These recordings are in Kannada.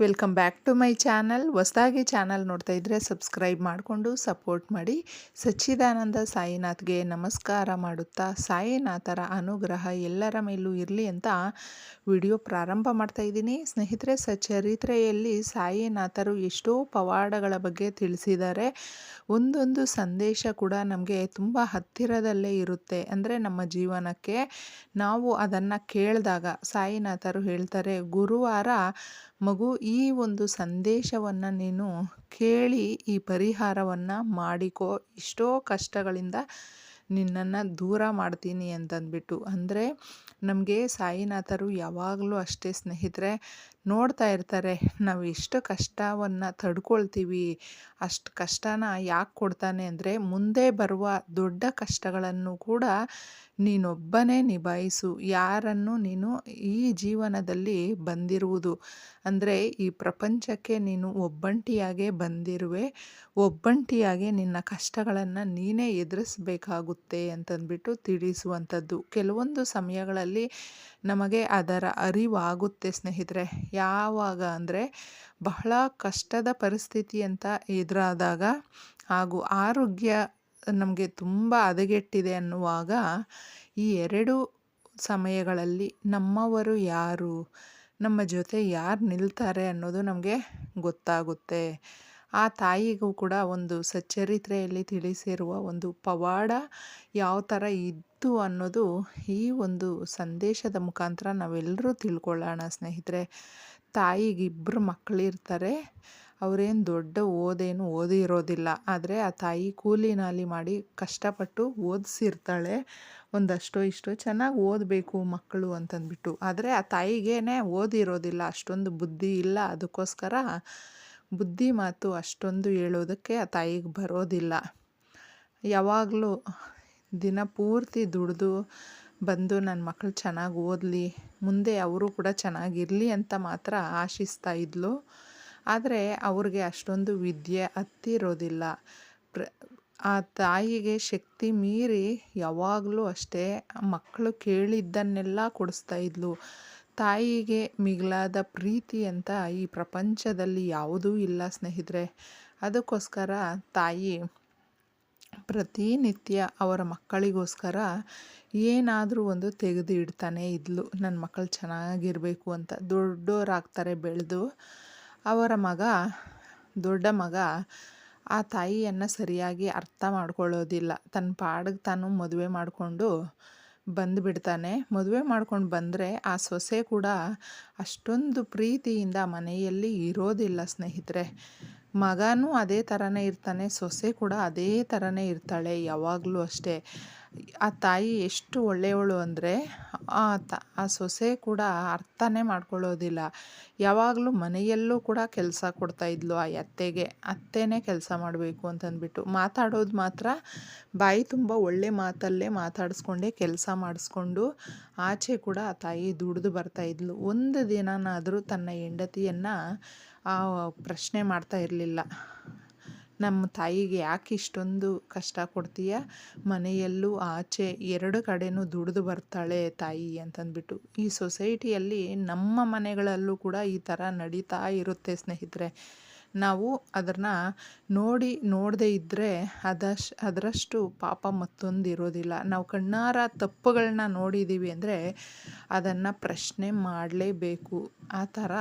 Welcome back to my channel. ಹೊಸದಾಗಿ ಚಾನಲ್ ನೋಡ್ತಾ ಇದ್ದರೆ ಸಬ್ಸ್ಕ್ರೈಬ್ ಮಾಡಿಕೊಂಡು ಸಪೋರ್ಟ್ ಮಾಡಿ. ಸಚ್ಚಿದಾನಂದ ಸಾಯಿನಾಥ್ಗೆ ನಮಸ್ಕಾರ ಮಾಡುತ್ತಾ, ಸಾಯಿನಾಥರ ಅನುಗ್ರಹ ಎಲ್ಲರ ಮೇಲೂ ಇರಲಿ ಅಂತ ವಿಡಿಯೋ ಪ್ರಾರಂಭ ಮಾಡ್ತಾ ಇದ್ದೀನಿ. ಸ್ನೇಹಿತರೆ ಸಚರಿತ್ರೆಯಲ್ಲಿ ಸಾಯಿನಾಥರು ಎಷ್ಟೋ ಪವಾಡಗಳ ಬಗ್ಗೆ ತಿಳಿಸಿದ್ದಾರೆ. ಒಂದೊಂದು ಸಂದೇಶ ಕೂಡ ನಮಗೆ ತುಂಬ ಹತ್ತಿರದಲ್ಲೇ ಇರುತ್ತೆ. ಅಂದರೆ ನಮ್ಮ ಜೀವನಕ್ಕೆ ನಾವು ಅದನ್ನು ಕೇಳಿದಾಗ ಸಾಯಿನಾಥರು ಹೇಳ್ತಾರೆ, ಗುರುವಾರ ಮಗು, ಈ ಒಂದು ಸಂದೇಶವನ್ನು ನೀನು ಕೇಳಿ ಈ ಪರಿಹಾರವನ್ನು ಮಾಡಿಕೋ. ಎಷ್ಟೋ ಕಷ್ಟಗಳಿಂದ ನಿನ್ನನ್ನು ದೂರ ಮಾಡ್ತೀನಿ ಅಂತಂದ್ಬಿಟ್ಟು. ಅಂದರೆ ನಮಗೆ ಸಾಯಿನಾಥರು ಯಾವಾಗಲೂ ಅಷ್ಟೇ ಸ್ನೇಹಿತರೆ. ನೋಡ್ತಾ ಇರ್ತಾರೆ, ನಾವು ಎಷ್ಟು ಕಷ್ಟವನ್ನು ತಡ್ಕೊಳ್ತೀವಿ, ಅಷ್ಟು ಕಷ್ಟನ ಯಾಕೆ ಕೊಡ್ತಾನೆ? ಅಂದರೆ, ಮುಂದೆ ಬರುವ ದೊಡ್ಡ ಕಷ್ಟಗಳನ್ನು ಕೂಡ ನೀನೊಬ್ಬನೇ ನಿಭಾಯಿಸು. ಯಾರನ್ನು ನೀನು ಈ ಜೀವನದಲ್ಲಿ ಬಂದಿರುವುದು? ಅಂದರೆ, ಈ ಪ್ರಪಂಚಕ್ಕೆ ನೀನು ಒಬ್ಬಂಟಿಯಾಗೆ ಬಂದಿರುವೆ, ಒಬ್ಬಂಟಿಯಾಗೆ ನಿನ್ನ ಕಷ್ಟಗಳನ್ನು ನೀನೇ ಎದುರಿಸಬೇಕಾಗುತ್ತೆ ಅಂತಂದ್ಬಿಟ್ಟು ತಿಳಿಸುವಂಥದ್ದು. ಕೆಲವೊಂದು ಸಮಯಗಳಲ್ಲಿ ನಮಗೆ ಅದರ ಅರಿವಾಗುತ್ತೆ ಸ್ನೇಹಿತರೆ. ಯಾವಾಗ ಅಂದರೆ ಬಹಳ ಕಷ್ಟದ ಪರಿಸ್ಥಿತಿ ಅಂತ ಎದುರಾದಾಗ ಹಾಗೂ ಆರೋಗ್ಯ ನಮಗೆ ತುಂಬ ಹದಗೆಟ್ಟಿದೆ ಅನ್ನುವಾಗ ಈ ಎರಡು ಸಮಯಗಳಲ್ಲಿ ನಮ್ಮವರು ಯಾರು, ನಮ್ಮ ಜೊತೆ ಯಾರು ನಿಲ್ತಾರೆ ಅನ್ನೋದು ನಮಗೆ ಗೊತ್ತಾಗುತ್ತೆ. ಆ ತಾಯಿಗೂ ಕೂಡ ಒಂದು ಸಚ್ಚರಿತ್ರೆಯಲ್ಲಿ ತಿಳಿಸಿರುವ ಒಂದು ಪವಾಡ ಯಾವ ಥರ ಇತ್ತು ಅನ್ನೋದು ಈ ಒಂದು ಸಂದೇಶದ ಮುಖಾಂತರ ನಾವೆಲ್ಲರೂ ತಿಳ್ಕೊಳ್ಳೋಣ ಸ್ನೇಹಿತರೆ. ತಾಯಿಗೆ ಇಬ್ಬರು ಮಕ್ಕಳಿರ್ತಾರೆ ಅವರೇನು ದೊಡ್ಡ ಓದೇನು ಓದಿರೋದಿಲ್ಲ ಆದರೆ ಆ ತಾಯಿ ಕೂಲಿ ನಾಲಿ ಮಾಡಿ ಕಷ್ಟಪಟ್ಟು ಓದಿಸಿರ್ತಾಳೆ. ಒಂದಷ್ಟೋ ಇಷ್ಟೋ ಚೆನ್ನಾಗಿ ಓದಬೇಕು ಮಕ್ಕಳು ಅಂತಂದ್ಬಿಟ್ಟು. ಆದರೆ ಆ ತಾಯಿಗೇನೆ ಓದಿರೋದಿಲ್ಲ ಅಷ್ಟೊಂದು ಬುದ್ಧಿ ಇಲ್ಲ. ಅದಕ್ಕೋಸ್ಕರ ಬುದ್ಧಿ ಮಾತು ಅಷ್ಟೊಂದು ಹೇಳೋದಕ್ಕೆ ಆ ತಾಯಿಗೆ ಬರೋದಿಲ್ಲ. ಯಾವಾಗಲೂ ದಿನ ಪೂರ್ತಿ ದುಡಿದು ಬಂದು ನನ್ನ ಮಕ್ಕಳು ಚೆನ್ನಾಗಿ ಓದಲಿ, ಮುಂದೆ ಅವರು ಕೂಡ ಚೆನ್ನಾಗಿರಲಿ ಅಂತ ಮಾತ್ರ ಆಶಿಸ್ತಾ ಇದ್ಲು. ಆದರೆ ಅವ್ರಿಗೆ ಅಷ್ಟೊಂದು ವಿದ್ಯೆ ಹತ್ತಿರೋದಿಲ್ಲ. ಪ್ರ, ಆ ತಾಯಿಗೆ ಶಕ್ತಿ ಮೀರಿ ಯಾವಾಗಲೂ ಅಷ್ಟೇ ಮಕ್ಕಳು ಕೇಳಿದ್ದನ್ನೆಲ್ಲ ಕೊಡಿಸ್ತಾ ಇದ್ಲು. ತಾಯಿಗೆ ಮಿಗಿಲಾದ ಪ್ರೀತಿ ಅಂತ ಈ ಪ್ರಪಂಚದಲ್ಲಿ ಯಾವುದೂ ಇಲ್ಲ ಸ್ನೇಹಿತರೆ. ಅದಕ್ಕೋಸ್ಕರ ತಾಯಿ ಪ್ರತಿನಿತ್ಯ ಅವರ ಮಕ್ಕಳಿಗೋಸ್ಕರ ಏನಾದರೂ ಒಂದು ತೆಗೆದು ಇಡ್ತಾನೆ ಇದ್ಲು. ನನ್ನ ಮಕ್ಕಳು ಚೆನ್ನಾಗಿರಬೇಕು ಅಂತ ದೊಡ್ಡೋರಾಗ್ತಾರೆ ಬೆಳೆದು. ಅವರ ಮಗ, ದೊಡ್ಡ ಮಗ, ಆ ತಾಯಿಯನ್ನು ಸರಿಯಾಗಿ ಅರ್ಥ ಮಾಡ್ಕೊಳ್ಳೋದಿಲ್ಲ. ತನ್ನ ಪಾಡಿಗೆ ತಾನು ಮದುವೆ ಮಾಡಿಕೊಂಡು ಬಂದುಬಿಡ್ತಾನೆ. ಮದುವೆ ಮಾಡ್ಕೊಂಡು ಬಂದರೆ ಆ ಸೊಸೆ ಕೂಡ ಅಷ್ಟೊಂದು ಪ್ರೀತಿಯಿಂದ ಮನೆಯಲ್ಲಿ ಇರೋದಿಲ್ಲ ಸ್ನೇಹಿತರೆ. ಮಗನೂ ಅದೇ ಥರನೇ ಇರ್ತಾನೆ, ಸೊಸೆ ಕೂಡ ಅದೇ ಥರನೇ ಇರ್ತಾಳೆ, ಯಾವಾಗಲೂ ಅಷ್ಟೇ. ಆ ತಾಯಿ ಎಷ್ಟು ಒಳ್ಳೆಯವಳು ಅಂದರೆ, ಆ ತ, ಆ ಸೊಸೆ ಕೂಡ ಅರ್ಥನೇ ಮಾಡ್ಕೊಳ್ಳೋದಿಲ್ಲ. ಯಾವಾಗಲೂ ಮನೆಯಲ್ಲೂ ಕೂಡ ಕೆಲಸ ಕೊಡ್ತಾಯಿದ್ಲು ಆ ಅತ್ತೆಗೆ. ಅತ್ತೆನೇ ಕೆಲಸ ಮಾಡಬೇಕು ಅಂತಂದ್ಬಿಟ್ಟು ಮಾತಾಡೋದು ಮಾತ್ರ ಬಾಯಿ ತುಂಬ ಒಳ್ಳೆ ಮಾತಲ್ಲೇ ಮಾತಾಡಿಸ್ಕೊಂಡೇ ಕೆಲಸ ಮಾಡಿಸ್ಕೊಂಡು ಆಚೆ ಕೂಡ ಆ ತಾಯಿ ದುಡಿದು ಬರ್ತಾಯಿದ್ಲು ಒಂದು ದಿನನಾದರೂ ತನ್ನ ಹೆಂಡತಿಯನ್ನು ಪ್ರಶ್ನೆ ಮಾಡ್ತಾ ಇರಲಿಲ್ಲ. ನಮ್ಮ ತಾಯಿಗೆ ಯಾಕೆ ಇಷ್ಟೊಂದು ಕಷ್ಟ ಕೊಡ್ತೀಯ? ಮನೆಯಲ್ಲೂ ಆಚೆ ಎರಡು ಕಡೆನೂ ದುಡಿದು ಬರ್ತಾಳೆ ತಾಯಿ ಅಂತಂದ್ಬಿಟ್ಟು. ಈ ಸೊಸೈಟಿಯಲ್ಲಿ ನಮ್ಮ ಮನೆಗಳಲ್ಲೂ ಕೂಡ ಈ ಥರ ನಡೀತಾ ಇರುತ್ತೆ ಸ್ನೇಹಿತರೆ. ನಾವು ಅದನ್ನು ನೋಡಿ ನೋಡದೇ ಇದ್ದರೆ ಅದಷ್ಟು ಅದರಷ್ಟು ಪಾಪ ಮತ್ತೊಂದು ಇರೋದಿಲ್ಲ ನಾವು ಕಣ್ಣಾರ ತಪ್ಪುಗಳನ್ನ ನೋಡಿದ್ದೀವಿ ಅಂದರೆ ಅದನ್ನು ಪ್ರಶ್ನೆ ಮಾಡಲೇಬೇಕು. ಆ ಥರ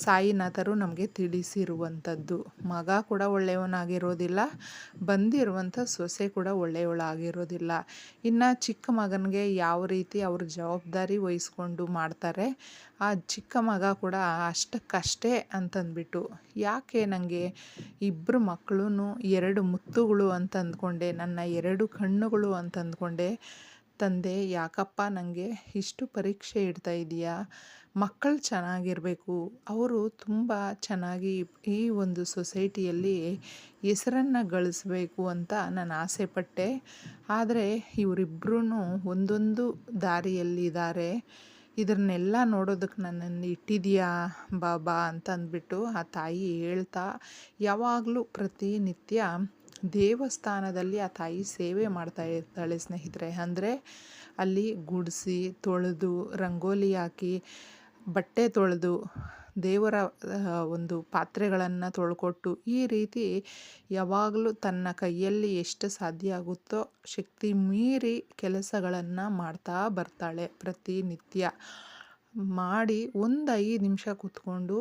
ಸಾಯಿನಾಥರು ನಮಗೆ ತಿಳಿಸಿರುವಂಥದ್ದು. ಮಗ ಕೂಡ ಒಳ್ಳೆಯವನಾಗಿರೋದಿಲ್ಲ, ಬಂದಿರುವಂಥ ಸೊಸೆ ಕೂಡ ಒಳ್ಳೆಯವಳಾಗಿರೋದಿಲ್ಲ. ಇನ್ನು ಚಿಕ್ಕ ಮಗನಿಗೆ ಯಾವ ರೀತಿ ಅವ್ರ ಜವಾಬ್ದಾರಿ ವಹಿಸ್ಕೊಂಡು ಮಾಡ್ತಾರೆ, ಆ ಚಿಕ್ಕ ಮಗ ಕೂಡ ಅಷ್ಟಕ್ಕಷ್ಟೇ ಅಂತಂದ್ಬಿಟ್ಟು. ಯಾಕೆ ನನಗೆ ಇಬ್ಬರು ಮಕ್ಕಳೂ ಎರಡು ಮುತ್ತುಗಳು ಅಂತ ಅಂದ್ಕೊಂಡೆ ನನ್ನ ಎರಡು ಕಣ್ಣುಗಳು ಅಂತ ಅಂದ್ಕೊಂಡೆ ತಂದೆ, ಯಾಕಪ್ಪ ನನಗೆ ಇಷ್ಟು ಪರೀಕ್ಷೆ ಇಡ್ತಾ ಇದೆಯಾ ಮಕ್ಕಳು ಚೆನ್ನಾಗಿರಬೇಕು. ಅವರು ತುಂಬ ಚೆನ್ನಾಗಿ ಈ ಒಂದು ಸೊಸೈಟಿಯಲ್ಲಿ ಹೆಸರನ್ನು ಗಳಿಸ್ಬೇಕು ಅಂತ ನಾನು ಆಸೆಪಟ್ಟೆ ಆದರೆ ಇವರಿಬ್ಬರೂ ಒಂದೊಂದು ದಾರಿಯಲ್ಲಿದ್ದಾರೆ ಇದನ್ನೆಲ್ಲ ನೋಡೋದಕ್ಕೆ ನನ್ನನ್ನು ಇಟ್ಟಿದೆಯಾ ಬಾಬಾ ಅಂತ ಅಂದ್ಬಿಟ್ಟು ಆ ತಾಯಿ ಹೇಳ್ತಾ, ಯಾವಾಗಲೂ ಪ್ರತಿನಿತ್ಯ ದೇವಸ್ಥಾನದಲ್ಲಿ ಆ ತಾಯಿ ಸೇವೆ ಮಾಡ್ತಾ ಇರ್ತಾಳೆ ಸ್ನೇಹಿತರೆ. ಅಂದರೆ ಅಲ್ಲಿ ಗುಡಿಸಿ, ತೊಳೆದು, ರಂಗೋಲಿ ಹಾಕಿ, ಬಟ್ಟೆ ತೊಳೆದು, ದೇವರ ಒಂದು ಪಾತ್ರೆಗಳನ್ನು ತೊಳ್ಕೊಟ್ಟು ಈ ರೀತಿ ಯಾವಾಗಲೂ ತನ್ನ ಕೈಯಲ್ಲಿ ಎಷ್ಟು ಸಾಧ್ಯ ಆಗುತ್ತೋ ಶಕ್ತಿ ಮೀರಿ ಕೆಲಸಗಳನ್ನು ಮಾಡ್ತಾ ಬರ್ತಾಳೆ ಪ್ರತಿನಿತ್ಯ. ಮಾಡಿ ಒಂದು ಐದು ನಿಮಿಷ ಕೂತ್ಕೊಂಡು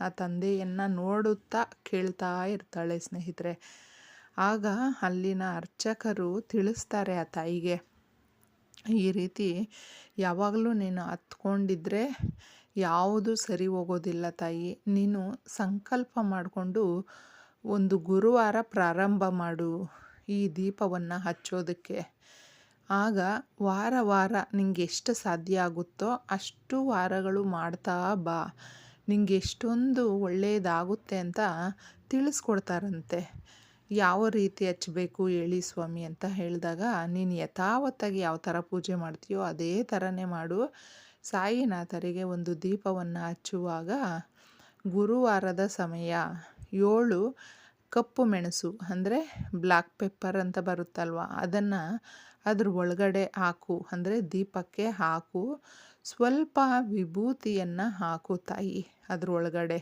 ಆ ತಂದೆಯನ್ನು ನೋಡುತ್ತಾ ಕೇಳ್ತಾ ಇರ್ತಾಳೆ ಸ್ನೇಹಿತರೆ. ಆಗ ಅಲ್ಲಿನ ಅರ್ಚಕರು ತಿಳಿಸ್ತಾರೆ ಆ ತಾಯಿಗೆ, ಈ ರೀತಿ ಯಾವಾಗಲೂ ನೀನು ಹತ್ಕೊಂಡಿದ್ರೆ ಯಾವುದು ಸರಿ ಹೋಗೋದಿಲ್ಲ ತಾಯಿ. ನೀನು ಸಂಕಲ್ಪ ಮಾಡಿಕೊಂಡು ಒಂದು ಗುರುವಾರ ಪ್ರಾರಂಭ ಮಾಡು ಈ ದೀಪವನ್ನು ಹಚ್ಚೋದಕ್ಕೆ. ಆಗ ವಾರ ವಾರ ನಿಂಗೆ ಎಷ್ಟು ಸಾಧ್ಯ ಆಗುತ್ತೋ ಅಷ್ಟು ವಾರಗಳು ಮಾಡ್ತಾ ಬಾ. ನಿಂಗೆ ಎಷ್ಟೊಂದು ಒಳ್ಳೆಯದಾಗುತ್ತೆ ಅಂತ ತಿಳಿಸ್ಕೊಡ್ತಾರಂತೆ. ಯಾವ ರೀತಿ ಹಚ್ಚಬೇಕು ಹೇಳಿ ಸ್ವಾಮಿ ಅಂತ ಹೇಳಿದಾಗ, ನೀನು ಯಥಾವತ್ತಾಗಿ ಯಾವ ಥರ ಪೂಜೆ ಮಾಡ್ತೀಯೋ ಅದೇ ಥರನೇ ಮಾಡು. ಸಾಯಿನಾಥರಿಗೆ ಒಂದು ದೀಪವನ್ನು ಹಚ್ಚುವಾಗ ಗುರುವಾರದ ಸಮಯ ಏಳು ಕಪ್ಪು ಮೆಣಸು ಅಂದರೆ ಬ್ಲ್ಯಾಕ್ ಪೆಪ್ಪರ್ ಅಂತ ಬರುತ್ತಲ್ವ, ಅದನ್ನು ಅದ್ರ ಒಳಗಡೆ ಹಾಕು, ಅಂದರೆ ದೀಪಕ್ಕೆ ಹಾಕು. ಸ್ವಲ್ಪ ವಿಭೂತಿಯನ್ನು ಹಾಕು ತಾಯಿ ಅದ್ರೊಳಗಡೆ.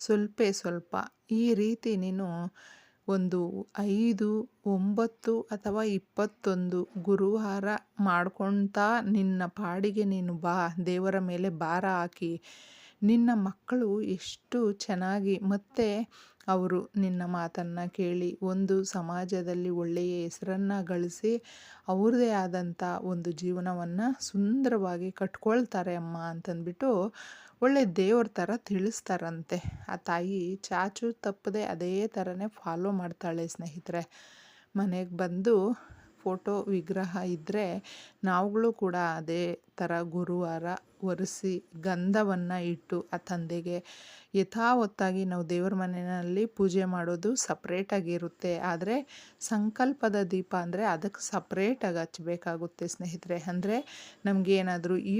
ಸ್ವಲ್ಪ ಸ್ವಲ್ಪ ಈ ರೀತಿ ನೀನು ಒಂದು, ಐದು, ಒಂಬತ್ತು ಅಥವಾ ಇಪ್ಪತ್ತೊಂದು ಗುರುವಾರ ಮಾಡ್ಕೊಳ್ತಾ ನಿನ್ನ ಪಾಡಿಗೆ ನೀನು ಬಾ, ದೇವರ ಮೇಲೆ ಭಾರ ಹಾಕಿ. ನಿನ್ನ ಮಕ್ಕಳು ಎಷ್ಟು ಚೆನ್ನಾಗಿ, ಮತ್ತೆ ಅವರು ನಿನ್ನ ಮಾತನ್ನು ಕೇಳಿ, ಒಂದು ಸಮಾಜದಲ್ಲಿ ಒಳ್ಳೆಯ ಹೆಸರನ್ನು ಗಳಿಸಿ ಅವ್ರದ್ದೇ ಆದಂಥ ಒಂದು ಜೀವನವನ್ನು ಸುಂದರವಾಗಿ ಕಟ್ಕೊಳ್ತಾರೆ ಅಮ್ಮ ಅಂತಂದ್ಬಿಟ್ಟು ಒಳ್ಳೆ ದೇವ್ರ ಥರ ತಿಳಿಸ್ತಾರಂತೆ. ಆ ತಾಯಿ ಚಾಚು ತಪ್ಪದೆ ಅದೇ ಥರನೇ ಫಾಲೋ ಮಾಡ್ತಾಳೆ ಸ್ನೇಹಿತರೆ. ಮನೆಗೆ ಬಂದು ಫೋಟೋ ವಿಗ್ರಹ ಇದ್ದರೆ ನಾವುಗಳು ಕೂಡ ಅದೇ ಥರ ಗುರುವಾರ ಒರೆಸಿ ಗಂಧವನ್ನು ಇಟ್ಟು ಆ ತಂದೆಗೆ ಯಥಾವತ್ತಾಗಿ ನಾವು ದೇವರ ಮನೆಯಲ್ಲಿ ಪೂಜೆ ಮಾಡೋದು ಸಪ್ರೇಟಾಗಿರುತ್ತೆ ಆದರೆ ಸಂಕಲ್ಪದ ದೀಪ ಅಂದರೆ ಅದಕ್ಕೆ ಸಪ್ರೇಟಾಗಿ ಹಚ್ಚಬೇಕಾಗುತ್ತೆ ಸ್ನೇಹಿತರೆ. ಅಂದರೆ ನಮಗೇನಾದರೂ ಈ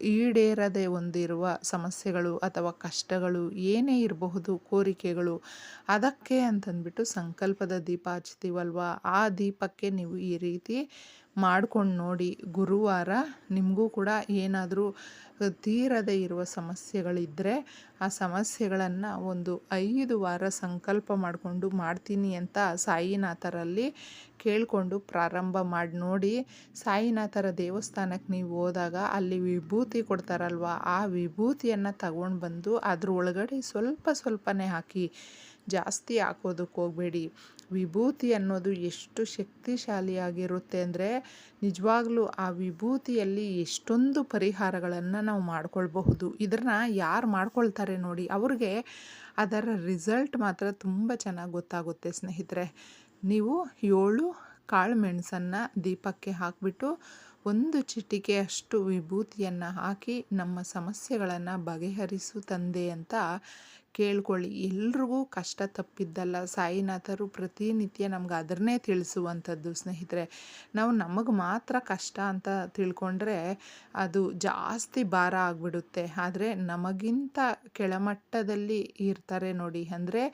ಈಡೇರದೆ ಹೊಂದಿರುವ ಸಮಸ್ಯೆಗಳು ಅಥವಾ ಕಷ್ಟಗಳು ಏನೇ ಇರಬಹುದು, ಕೋರಿಕೆಗಳು, ಅದಕ್ಕೆ ಅಂತಂದ್ಬಿಟ್ಟು ಸಂಕಲ್ಪದ ದೀಪ ಹಚ್ತೀವಲ್ವ ಆ ದೀಪಕ್ಕೆ ನೀವು ಈ ರೀತಿ ಮಾಡ್ಕೊಂಡು ನೋಡಿ ಗುರುವಾರ ನಿಮಗೂ ಕೂಡ ಏನಾದರೂ ತೀರದೇ ಇರುವ ಸಮಸ್ಯೆಗಳಿದ್ದರೆ ಆ ಸಮಸ್ಯೆಗಳನ್ನು ಒಂದು ಐದು ವಾರ ಸಂಕಲ್ಪ ಮಾಡಿಕೊಂಡು ಮಾಡ್ತೀನಿ ಅಂತ ಸಾಯಿನಾಥರಲ್ಲಿ ಕೇಳಿಕೊಂಡು ಪ್ರಾರಂಭ ಮಾಡಿ ನೋಡಿ, ಸಾಯಿನಾಥರ ದೇವಸ್ಥಾನಕ್ಕೆ ನೀವು ಹೋದಾಗ ಅಲ್ಲಿ ವಿಭೂತಿ ಕೊಡ್ತಾರಲ್ವ, ಆ ವಿಭೂತಿಯನ್ನು ತಗೊಂಡು ಬಂದು ಅದ್ರ ಒಳಗಡೆ ಸ್ವಲ್ಪ ಸ್ವಲ್ಪನೇ ಹಾಕಿ ಜಾಸ್ತಿ ಹಾಕೋದಕ್ಕೆ ಹೋಗಬೇಡಿ. ವಿಭೂತಿ ಅನ್ನೋದು ಎಷ್ಟು ಶಕ್ತಿಶಾಲಿಯಾಗಿರುತ್ತೆ ಅಂದರೆ ನಿಜವಾಗ್ಲೂ ಆ ವಿಭೂತಿಯಲ್ಲಿ ಎಷ್ಟೊಂದು ಪರಿಹಾರಗಳನ್ನು ನಾವು ಮಾಡ್ಕೊಳ್ಬಹುದು. ಇದನ್ನು ಯಾರು ಮಾಡ್ಕೊಳ್ತಾರೆ ನೋಡಿ, ಅವ್ರಿಗೆ ಅದರ ರಿಸಲ್ಟ್ ಮಾತ್ರ ತುಂಬ ಚೆನ್ನಾಗಿ ಗೊತ್ತಾಗುತ್ತೆ ಸ್ನೇಹಿತರೆ. ನೀವು ಏಳು ಕಾಳು ಮೆಣಸನ್ನು ದೀಪಕ್ಕೆ ಹಾಕಿಬಿಟ್ಟು ಒಂದು ಚಿಟಿಕೆಯಷ್ಟು ವಿಭೂತಿಯನ್ನು ಹಾಕಿ ನಮ್ಮ ಸಮಸ್ಯೆಗಳನ್ನು ಬಗೆಹರಿಸು ತಂದೆ ಅಂತ ಕೇಳ್ಕೊಳ್ಳಿ. ಎಲ್ರಿಗೂ ಕಷ್ಟ ತಪ್ಪಿದ್ದಲ್ಲ. ಸಾಯಿನಾಥರು ಪ್ರತಿನಿತ್ಯ ನಮ್ಗೆ ಅದನ್ನೇ ತಿಳಿಸುವಂಥದ್ದು ಸ್ನೇಹಿತರೆ. ನಾವು ನಮಗೆ ಮಾತ್ರ ಕಷ್ಟ ಅಂತ ತಿಳ್ಕೊಂಡ್ರೆ ಅದು ಜಾಸ್ತಿ ಭಾರ ಆಗಿಬಿಡುತ್ತೆ. ಆದರೆ ನಮಗಿಂತ ಕೆಳಮಟ್ಟದಲ್ಲಿ ಇರ್ತಾರೆ ನೋಡಿ. ಅಂದರೆ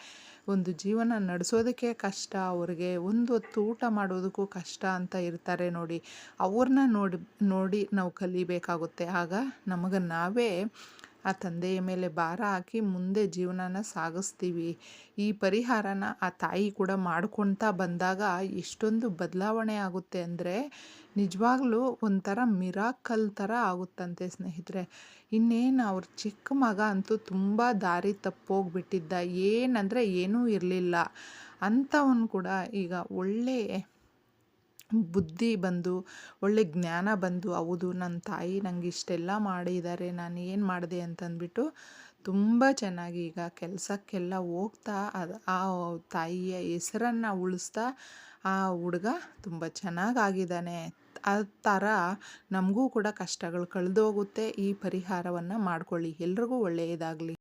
ಒಂದು ಜೀವನ ನಡೆಸೋದಕ್ಕೆ ಕಷ್ಟ, ಅವ್ರಿಗೆ ಒಂದು ಹೊತ್ತು ಊಟ ಮಾಡೋದಕ್ಕೂ ಕಷ್ಟ ಅಂತ ಇರ್ತಾರೆ ನೋಡಿ. ಅವ್ರನ್ನ ನೋಡಿ ನೋಡಿ ನಾವು ಕಲಿಬೇಕಾಗುತ್ತೆ. ಆಗ ನಮಗೆ ನಾವೇ ಆ ತಂದೆಯ ಮೇಲೆ ಭಾರ ಹಾಕಿ ಮುಂದೆ ಜೀವನನ ಸಾಗಿಸ್ತೀವಿ. ಈ ಪರಿಹಾರನ ಆ ತಾಯಿ ಕೂಡ ಮಾಡ್ಕೊತಾ ಬಂದಾಗ ಎಷ್ಟೊಂದು ಬದಲಾವಣೆ ಆಗುತ್ತೆ ಅಂದರೆ ನಿಜವಾಗ್ಲೂ ಒಂಥರ ಮಿರಾಕಲ್ ಥರ ಆಗುತ್ತಂತೆ ಸ್ನೇಹಿತರೆ. ಇನ್ನೇನು ಅವ್ರ ಚಿಕ್ಕ ಮಗ ಅಂತೂ ತುಂಬ ದಾರಿ ತಪ್ಪೋಗ್ಬಿಟ್ಟಿದ್ದ. ಏನಂದರೆ ಏನೂ ಇರಲಿಲ್ಲ. ಅಂಥವನು ಕೂಡ ಈಗ ಒಳ್ಳೆ ಬುದ್ಧಿ ಬಂದು, ಒಳ್ಳೆ ಜ್ಞಾನ ಬಂದು, ಹೌದು ನನ್ನ ತಾಯಿ ನನಗೆ ಇಷ್ಟೆಲ್ಲ ಮಾಡಿದ್ದಾರೆ, ನಾನು ಏನು ಮಾಡಿದೆ? ಅಂತಂದ್ಬಿಟ್ಟು ತುಂಬ ಚೆನ್ನಾಗಿ ಈಗ ಕೆಲಸಕ್ಕೆಲ್ಲ ಹೋಗ್ತಾ, ಅದು ಆ ತಾಯಿಯ ಹೆಸರನ್ನು ಉಳಿಸ್ತಾ, ಆ ಹುಡುಗ ತುಂಬ ಚೆನ್ನಾಗಾಗಿದ್ದಾನೆ ಆ ಥರ ನಮಗೂ ಕೂಡ ಕಷ್ಟಗಳು ಕಳೆದೋಗುತ್ತೆ. ಈ ಪರಿಹಾರವನ್ನು ಮಾಡ್ಕೊಳ್ಳಿ. ಎಲ್ರಿಗೂ ಒಳ್ಳೆಯದಾಗಲಿ.